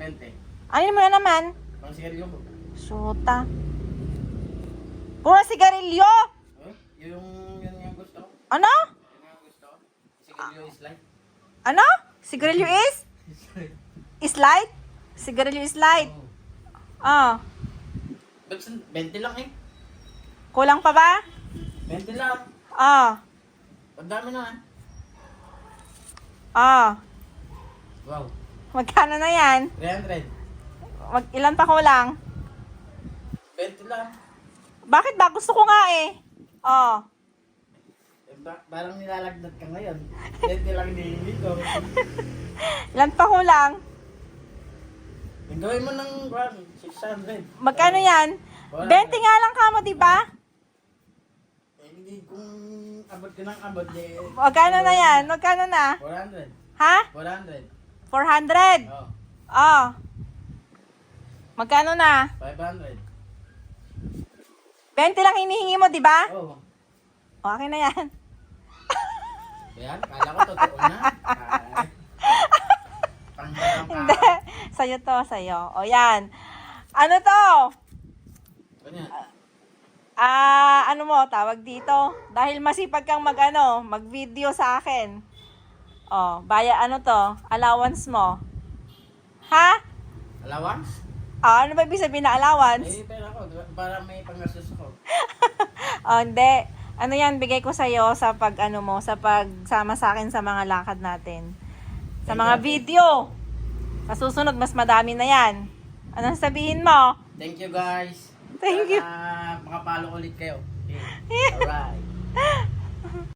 20. Ayun mo na naman. Pang sigarilyo po. Suta. Puro sigarilyo! Oh, yung, yun yung gusto ko. Ano? Yun yung gusto ko. Sigarilyo is light. Ano? Sigarilyo is? Is light? Sigarilyo is light. Oh. Ah. Ba't san- 20 lang eh. Kulang pa ba? 20 lang. Ah. Ang dami na ah. Ah. Wow. Magkano na yan? 300. Mag ilan pa kulang? 20 lang. Bakit ba? Gusto ko nga eh. Oh. Eh, ba- parang nilalagnat ka ngayon. 20 lang hinihingi ko. Ilan pa kulang? Yung Gawin mo ng kwan, 600. Magkano yan? 20 nga lang ka mo, di ba? Eh, hindi kung abot ka ng abot, eh. Magkano na yan? Magkano na? 400. Ha? 400. 400? Oh, Oh. Magkano na? 500. 20 lang hinihingi mo, di ba? Oh. O, akin na yan. Yan, kala ko totoo na. Hindi. Sa'yo to, sa'yo. O, yan. Ano to? Ganyan. Ah, ano mo, tawag dito? Dahil masipag kang mag, ano, mag-video sa akin. Oh, baya, ano to? Allowance mo. Ha? Allowance? Ah, ano ba ibig sabihin na allowance? Eh, pera ko. Para may pangastos ako. Oh, hindi. Ano yan, bigay ko sa'yo sa pag, ano mo, sa pagsama sa akin sa mga lakad natin. Sa Thank mga you. video. Sa susunod, mas madami na yan. Anong sabihin mo? Thank you guys. Thank you. Sana makapalo ulit kayo. Okay. Alright.